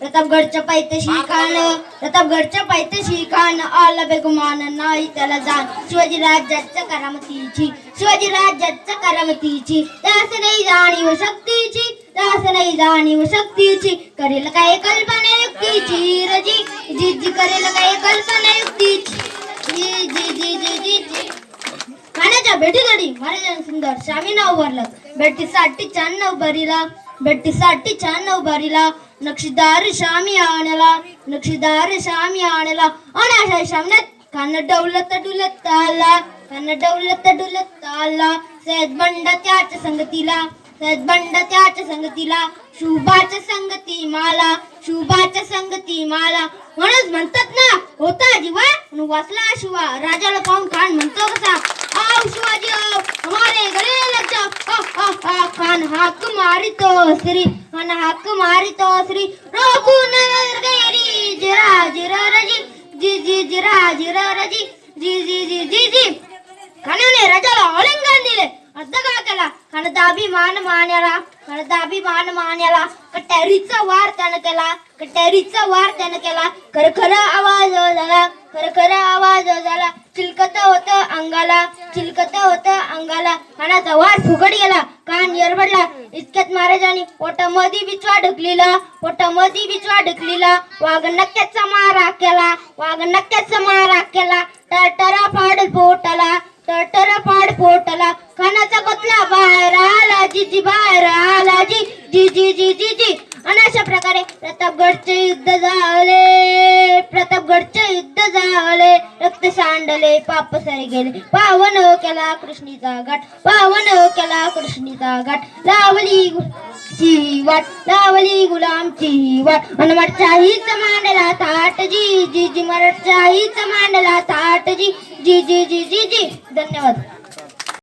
प्रतापगडच्या पायथ्याशी खान प्रतापगडच्या पायथ्याशी खान. आला बेगुमान नाही त्याला जाण. शिवाजी राज्याच्या करामतीची शिवाजी राज्याच्या करामतीची. त्यास नाही जाणीव शक्तीची त्यास नाही जाणीव शक्तीची. करेल काय कल्पना युक्तीची? रजी जी जी करेल काय कल्पना युक्तीची? जी जी जी जी जी जी. खाण्याच्या भेटीसाठी महाराजांनी सुंदर शामीना भरलं भेटीसाठी चांद उभारीला. भरिला भेटीसाठीच्या नऊबारीला नक्षीदार शामी आणला. नक्षीदार शामी आणला. आणि अशा शामण्यात कान डौलत डुलत आला. कान डौलत डुलत आला. सैद बंड त्याच्या संगतीला. सैद बंड त्याच्या संगतीला. शुभाच्या संगती माला. शुभाच्या संगती माला. म्हणून म्हणतात ना होता जीवा म्हणून वाचला शिवा. राजाला पाहून खान म्हणतो कसा? आओ शिवाजी आओ हमारे ಅನ ಹಕ್ಕು ಮಾರಿ ತೋಸ್ರಿ ಅನ ಹಕ್ಕು ಮಾರಿ ತೋಸ್ರಿ ರೋಗುನ ಗೈರಿ ಜಿರಾ ಜಿರಾ ರಜಿ ಜಿ ಜಿ ಜಿರಾ ಜಿರಾ ರಜಿ ಜಿ ಜಿ ಜಿ ಜಿ ಜಿ ಕಣ್ಣನೆ ರಜಲ ಒಳಂಗಂದಿಲೆ ಅರ್ಧ ಕಾಕಲ मनदाभिमान मान्याला मनदाभिमान मान्याला. कटॅरीचा वार त्यानं केला कटॅरीचा वार त्यानं केला. खर खर आवाज झाला खर खर आवाज झाला. चिलकत होत अंगाला चिलकत होत अंगाला. खानाचा वार फुकट गेला कान येरबडला. इतक्यात महाराजांनी पोटामध्ये बिचवा ढकलीला पोटामध्ये बिचवा ढकलीला. वाघ नक्क्याचा मारा केला वाघ नक्क्याचा मारा केला. टरा फाडल पोटाला जिजी बाहेर आला जी जी जी जी जी जी आणि अशा प्रकारे प्रतापगडचे युद्ध झाले. प्रतापगडचे युद्ध झाले. रक्त सांडले पाप सरी गेले. पावन केला कृष्णीचा घाट पावन केला कृष्णीचा घाट. लावली ची वाट लावली गुलामची वाट. आणि मरचाहीच मांडला थाट जी जी जी मरचाहीच मांडला थाट जी. जी जी जी जी जी धन्यवाद.